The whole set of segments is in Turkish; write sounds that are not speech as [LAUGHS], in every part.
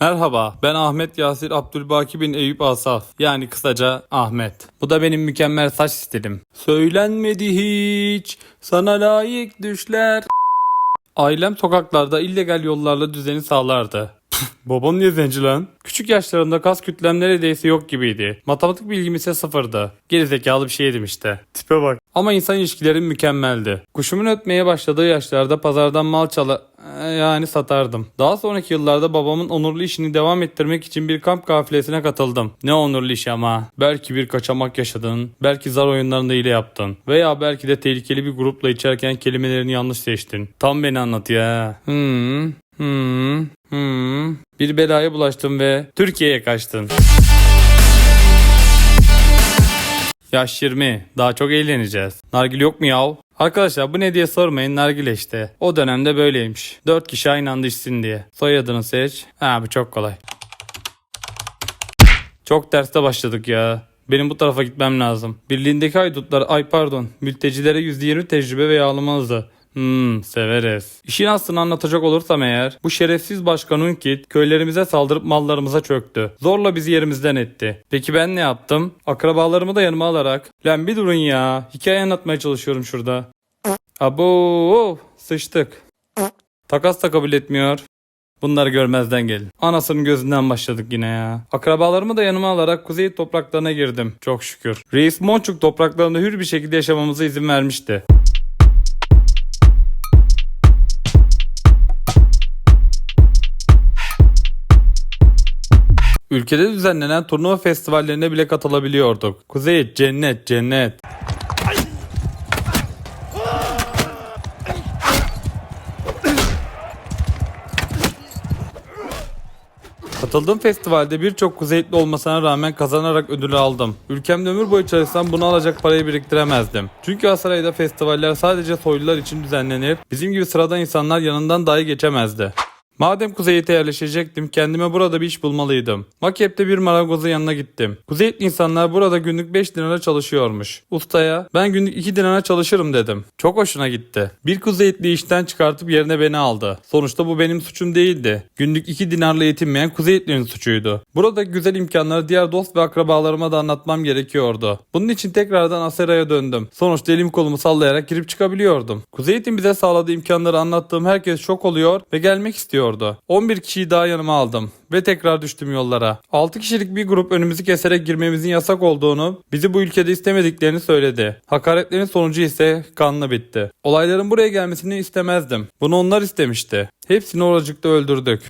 Merhaba, ben Ahmet Yasir Abdülbaki bin Eyüp Asaf. Yani kısaca Ahmet. Bu da benim mükemmel saç stilim. Söylenmedi hiç, sana layık düşler. Ailem sokaklarda illegal yollarla düzeni sağlardı. [LAUGHS] Babam niye zenci lan? Küçük yaşlarımda kas kütlem neredeyse yok gibiydi. Matematik bilgim ise sıfırdı. Gerizekalı bir şeydim işte. Tipe bak. Ama insan ilişkilerim mükemmeldi. Kuşumun ötmeye başladığı yaşlarda pazardan mal çala... e, yani satardım. Daha sonraki yıllarda babamın onurlu işini devam ettirmek için bir kamp kafilesine katıldım. Ne onurlu iş ama. Belki bir kaçamak yaşadın, belki zar oyunlarında hile yaptın. Veya belki de tehlikeli bir grupla içerken kelimelerini yanlış seçtin. Tam beni anlatıyor ha. Hmm, hmm, hmm. Bir belaya bulaştın ve Türkiye'ye kaçtın. Yaş 20. Daha çok eğleneceğiz. Nargile yok mu yav? Arkadaşlar bu ne diye sormayın nargile işte. O dönemde böyleymiş. 4 kişi aynı anda içsin diye. Soyadını seç. Ha bu çok kolay. Çok derste başladık ya. Benim bu tarafa gitmem lazım. Birliğindeki haydutlar, ay pardon, mültecilere %20 tecrübe ve yağlama. Hmm, severiz. İşin aslını anlatacak olursam eğer, bu şerefsiz başkan Unkit köylerimize saldırıp mallarımıza çöktü. Zorla bizi yerimizden etti. Peki ben ne yaptım? Akrabalarımı da yanıma alarak, lan bir durun ya, hikaye anlatmaya çalışıyorum şurada. Abo, sıçtık. Takas da kabul etmiyor. Bunları görmezden gelin. Anasının gözünden başladık yine ya. Akrabalarımı da yanıma alarak kuzey topraklarına girdim. Çok şükür. Reis Monçuk topraklarında hür bir şekilde yaşamamıza izin vermişti. Ülkede düzenlenen turnuva festivallerine bile katılabiliyorduk. Kuzey cennet cennet. Katıldığım festivalde birçok kuzeyitli olmasına rağmen kazanarak ödülü aldım. Ülkemde ömür boyu çalışsam bunu alacak parayı biriktiremezdim. Çünkü Asaray'da festivaller sadece soylular için düzenlenir, bizim gibi sıradan insanlar yanından dahi geçemezdi. Madem Kuzeyit'e yerleşecektim kendime burada bir iş bulmalıydım. Makep'te bir marangozun yanına gittim. Kuzeyitli insanlar burada günlük 5 dinara çalışıyormuş. Ustaya ben günlük 2 dinara çalışırım dedim. Çok hoşuna gitti. Bir Kuzeyitli işten çıkartıp yerine beni aldı. Sonuçta bu benim suçum değildi. Günlük 2 dinarla yetinmeyen Kuzeyitli'nin suçuydu. Burada güzel imkanları diğer dost ve akrabalarıma da anlatmam gerekiyordu. Bunun için tekrardan Asera'ya döndüm. Sonuçta elim kolumu sallayarak girip çıkabiliyordum. Kuzeyit'in bize sağladığı imkanları anlattığım herkes şok oluyor ve gelmek istiyordu. 11 kişiyi daha yanıma aldım ve tekrar düştüm yollara. 6 kişilik bir grup önümüzü keserek girmemizin yasak olduğunu, bizi bu ülkede istemediklerini söyledi. Hakaretlerin sonucu ise kanlı bitti. Olayların buraya gelmesini istemezdim. Bunu onlar istemişti. Hepsini oracıkta öldürdük.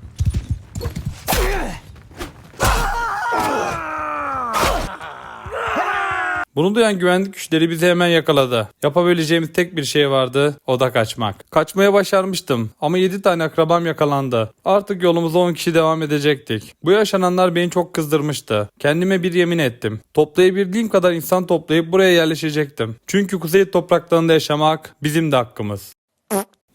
Bunu duyan güvenlik güçleri bizi hemen yakaladı. Yapabileceğimiz tek bir şey vardı, o da kaçmak. Kaçmaya başarmıştım ama 7 tane akrabam yakalandı. Artık yolumuza 10 kişi devam edecektik. Bu yaşananlar beni çok kızdırmıştı. Kendime bir yemin ettim. Toplayabildiğim kadar insan toplayıp buraya yerleşecektim. Çünkü kuzey topraklarında yaşamak bizim de hakkımız.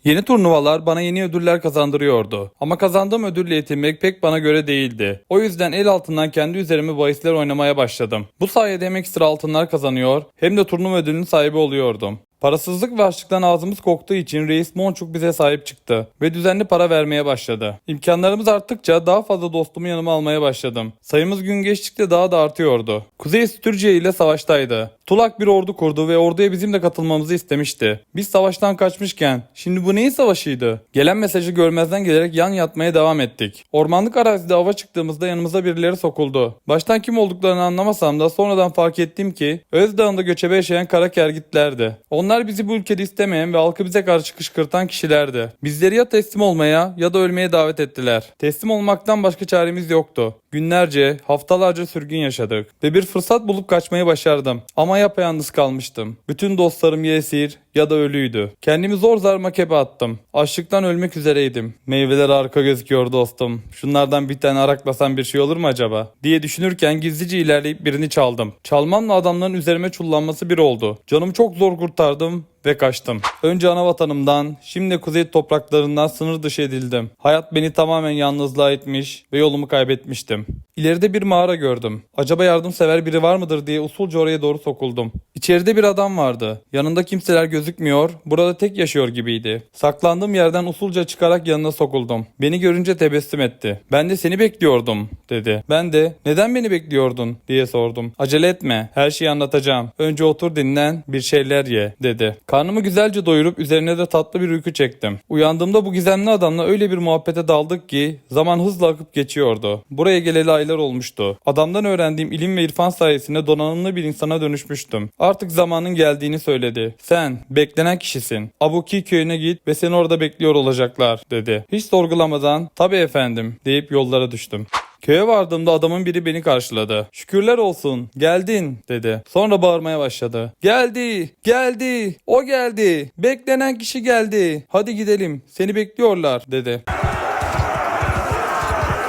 Yeni turnuvalar bana yeni ödüller kazandırıyordu. Ama kazandığım ödülle yetinmek pek bana göre değildi. O yüzden el altından kendi üzerime bahisler oynamaya başladım. Bu sayede hem ekstra altınlar kazanıyor hem de turnuva ödülünün sahibi oluyordum. Parasızlık ve açlıktan ağzımız koktuğu için Reis Monçuk bize sahip çıktı ve düzenli para vermeye başladı. İmkanlarımız arttıkça daha fazla dostumu yanıma almaya başladım. Sayımız gün geçtikçe daha da artıyordu. Kuzey Türkiye ile savaştaydı. Tulak bir ordu kurdu ve orduya bizim de katılmamızı istemişti. Biz savaştan kaçmışken şimdi bu neyin savaşıydı? Gelen mesajı görmezden gelerek yan yatmaya devam ettik. Ormanlık arazide ava çıktığımızda yanımıza birileri sokuldu. Baştan kim olduklarını anlamasam da sonradan fark ettim ki Özdağ'ında göçebe yaşayan kara kergitlerdi. Onlar bizi bu ülkede istemeyen ve halkı bize karşı kışkırtan kişilerdi. Bizleri ya teslim olmaya ya da ölmeye davet ettiler. Teslim olmaktan başka çaremiz yoktu. Günlerce, haftalarca sürgün yaşadık ve bir fırsat bulup kaçmayı başardım. Ama yapayalnız kalmıştım. Bütün dostlarım ya esir ya da ölüydü. Kendimi zor zar makebe attım. Açlıktan ölmek üzereydim. Meyveler harika gözüküyor dostum. Şunlardan bir tane araklasam bir şey olur mu acaba? Diye düşünürken gizlice ilerleyip birini çaldım. Çalmamla adamların üzerime çullanması bir oldu. Canımı çok zor kurtardım ve kaçtım. Önce ana vatanımdan, şimdi kuzey topraklarından sınır dışı edildim. Hayat beni tamamen yalnızlığa etmiş ve yolumu kaybetmiştim. İleride bir mağara gördüm. Acaba yardımsever biri var mıdır diye usulca oraya doğru sokuldum. İçeride bir adam vardı. Yanında kimseler gözükmüyor, burada tek yaşıyor gibiydi. Saklandığım yerden usulca çıkarak yanına sokuldum. Beni görünce tebessüm etti. Ben de seni bekliyordum dedi. Ben de neden beni bekliyordun diye sordum. Acele etme, her şeyi anlatacağım. Önce otur dinlen, bir şeyler ye dedi. Karnımı güzelce doyurup üzerine de tatlı bir uyku çektim. Uyandığımda bu gizemli adamla öyle bir muhabbete daldık ki zaman hızla akıp geçiyordu. Buraya geleli aylar olmuştu. Adamdan öğrendiğim ilim ve irfan sayesinde donanımlı bir insana dönüşmüştüm. Artık zamanın geldiğini söyledi. Sen beklenen kişisin. Abuki köyüne git ve seni orada bekliyor olacaklar dedi. Hiç sorgulamadan tabii efendim deyip yollara düştüm. Köye vardığımda adamın biri beni karşıladı. Şükürler olsun, geldin dedi. Sonra bağırmaya başladı. Geldi, geldi, o geldi. Beklenen kişi geldi. Hadi gidelim, seni bekliyorlar dedi.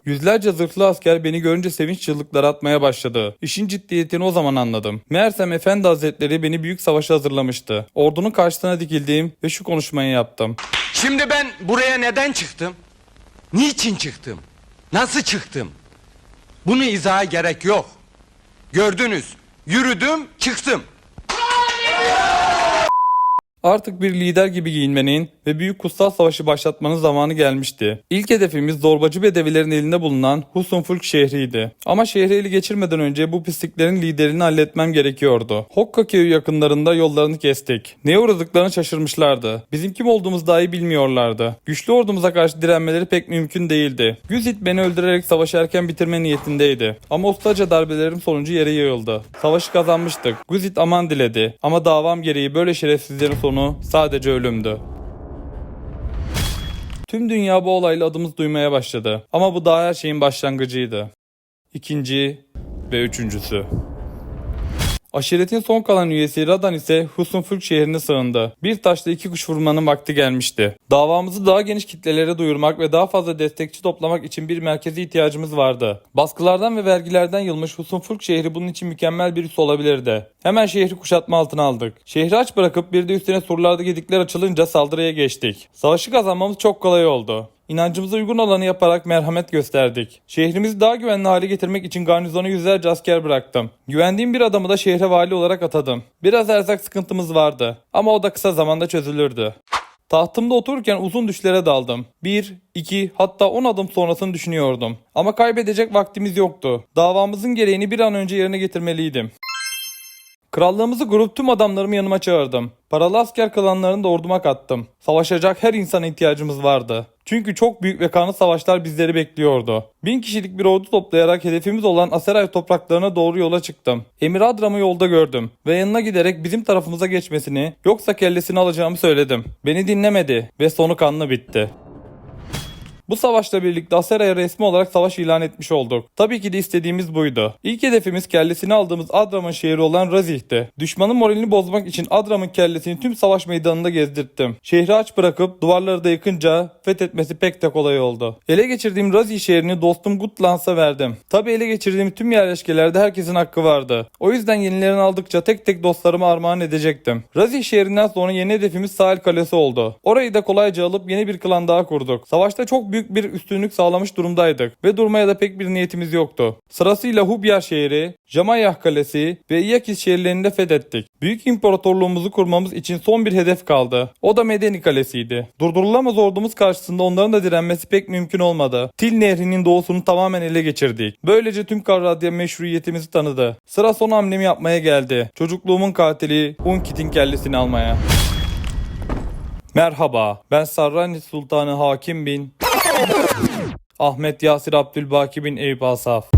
Yüzlerce zırhlı asker beni görünce sevinç çığlıkları atmaya başladı. İşin ciddiyetini o zaman anladım. Meğersem Efendi Hazretleri beni büyük savaşa hazırlamıştı. Ordunun karşısına dikildim ve şu konuşmayı yaptım. Şimdi ben buraya neden çıktım? Niçin çıktım? Nasıl çıktım? Bunu izaha gerek yok. Gördünüz. Yürüdüm, çıktım. Artık bir lider gibi giyinmenin ve büyük kutsal savaşı başlatmanın zamanı gelmişti. İlk hedefimiz zorbacı bedevilerin elinde bulunan Husunfulk şehriydi. Ama şehri ele geçirmeden önce bu pisliklerin liderini halletmem gerekiyordu. Hokka köyü yakınlarında yollarını kestik. Neye uğradıklarını şaşırmışlardı. Bizim kim olduğumuzu dahi bilmiyorlardı. Güçlü ordumuza karşı direnmeleri pek mümkün değildi. Güzit beni öldürerek savaşı erken bitirme niyetindeydi. Ama ustaca darbelerim sonucu yere yığıldı. Savaşı kazanmıştık. Güzit aman diledi. Ama davam gereği böyle şerefsizlerin sonu sadece ölümdü. Tüm dünya bu olayla adımız duymaya başladı. Ama bu daha her şeyin başlangıcıydı. İkinci ve üçüncüsü. Aşiretin son kalan üyesi Radan ise Husunfulk şehrine sığındı. Bir taşla iki kuş vurmanın vakti gelmişti. Davamızı daha geniş kitlelere duyurmak ve daha fazla destekçi toplamak için bir merkeze ihtiyacımız vardı. Baskılardan ve vergilerden yılmış Husunfulk şehri bunun için mükemmel bir üs olabilirdi. Hemen şehri kuşatma altına aldık. Şehri aç bırakıp bir de üstüne surlarda gedikler açılınca saldırıya geçtik. Savaşı kazanmamız çok kolay oldu. İnancımıza uygun olanı yaparak merhamet gösterdik. Şehrimizi daha güvenli hale getirmek için garnizona yüzlerce asker bıraktım. Güvendiğim bir adamı da şehre vali olarak atadım. Biraz erzak sıkıntımız vardı ama o da kısa zamanda çözülürdü. Tahtımda otururken uzun düşlere daldım. Bir, iki, hatta on adım sonrasını düşünüyordum. Ama kaybedecek vaktimiz yoktu. Davamızın gereğini bir an önce yerine getirmeliydim. Krallığımızı grup tüm adamlarımı yanıma çağırdım. Paralı asker klanlarını da orduma kattım. Savaşacak her insana ihtiyacımız vardı. Çünkü çok büyük ve kanlı savaşlar bizleri bekliyordu. Bin kişilik bir ordu toplayarak hedefimiz olan Aseray topraklarına doğru yola çıktım. Emir Adram'ı yolda gördüm ve yanına giderek bizim tarafımıza geçmesini yoksa kellesini alacağımı söyledim. Beni dinlemedi ve sonu kanlı bitti. Bu savaşla birlikte Asera'ya resmi olarak savaş ilan etmiş olduk. Tabii ki de istediğimiz buydu. İlk hedefimiz kellesini aldığımız Adram'ın şehri olan Razih'ti. Düşmanın moralini bozmak için Adram'ın kellesini tüm savaş meydanında gezdirttim. Şehri aç bırakıp duvarları da yıkınca fethetmesi pek de kolay oldu. Ele geçirdiğim Razih şehrini dostum Gutlans'a verdim. Tabii ele geçirdiğim tüm yerleşkelerde herkesin hakkı vardı. O yüzden yenilerini aldıkça tek tek dostlarıma armağan edecektim. Razih şehrinden sonra yeni hedefimiz Sahil Kalesi oldu. Orayı da kolayca alıp yeni bir klan daha kurduk. Savaşta çok büyük bir üstünlük sağlamış durumdaydık ve durmaya da pek bir niyetimiz yoktu. Sırasıyla Hubyar şehri, Jamayah Kalesi ve Iyakis şehirlerini de fethettik. Büyük imparatorluğumuzu kurmamız için son bir hedef kaldı. O da Medeni Kalesi'ydi. Durdurulamaz ordumuz karşısında onların da direnmesi pek mümkün olmadı. Til Nehri'nin doğusunu tamamen ele geçirdik. Böylece tüm Karradya meşruiyetimizi tanıdı. Sıra son hamlemi yapmaya geldi. Çocukluğumun katili Unkit'in kellesini almaya. Merhaba, ben Sarrani Sultanı Hakim bin Ahmet Yasir Abdülbaki bin Eyüp Asaf.